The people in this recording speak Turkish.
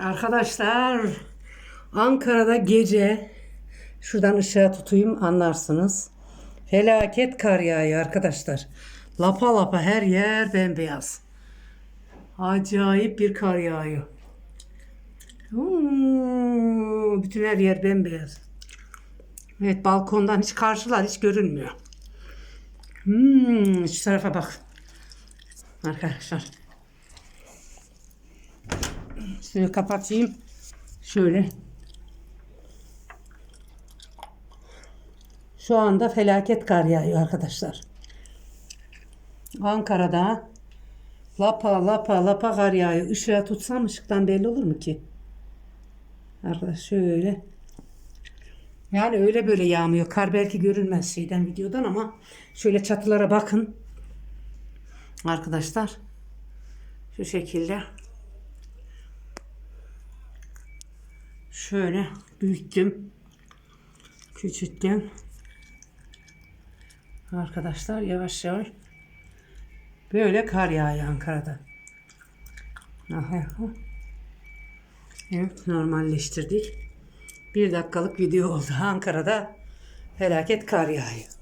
Arkadaşlar Ankara'da gece şuradan ışığa tutayım anlarsınız. Felaket kar yağıyor arkadaşlar. Lapa lapa her yer bembeyaz. Acayip bir kar yağıyor. Oo, bütün her yer bembeyaz. Evet balkondan hiç karşılar hiç görünmüyor. Hmm, şu tarafa bak. Arkadaşlar. Şöyle kapatayım. Şöyle. Şu anda felaket kar yağıyor arkadaşlar. Ankara'da lapa lapa lapa kar yağıyor. Işığa tutsam ışıktan belli olur mu ki? Arkadaş şöyle. Yani öyle böyle yağmıyor. Kar belki görünmez şeyden videodan ama şöyle çatılara bakın. Arkadaşlar. Şu şekilde. Şöyle büyüttüm. Küçülttüm. Arkadaşlar yavaş yavaş böyle kar yağıyor Ankara'da. Aha, aha. Evet normalleştirdik. Bir dakikalık video oldu. Ankara'da felaket kar yağıyor.